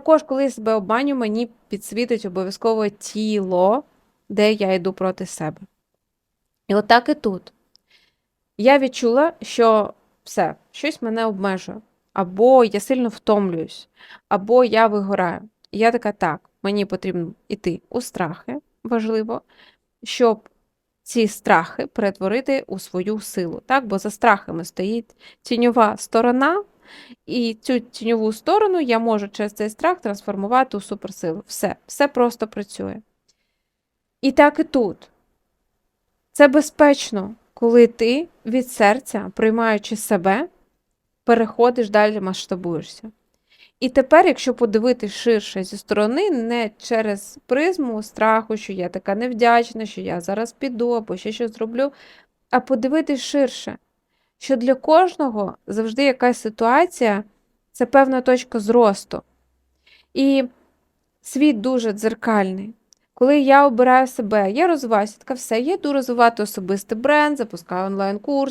Також, коли я себе обманю, мені підсвітить обов'язково тіло, де я йду проти себе. І отак і тут. Я відчула, що все, щось мене обмежує. Або я сильно втомлююсь, або я вигораю. І я така, так, мені потрібно йти у страхи, важливо, щоб ці страхи перетворити у свою силу. Так? Бо за страхами стоїть тіньова сторона, і цю тіньову сторону я можу через цей страх трансформувати у суперсилу. Все, все просто працює. І так і тут. Це безпечно, коли ти від серця, приймаючи себе, переходиш далі, масштабуєшся. І тепер, якщо подивитись ширше зі сторони, не через призму страху, що я така невдячна, що я зараз піду або ще щось зроблю, а подивитись ширше, що для кожного завжди якась ситуація це певна точка зросту. І світ дуже дзеркальний. Коли я обираю себе, я розвиваюся, така все, я йду розвивати особистий бренд, запускаю онлайн-курс.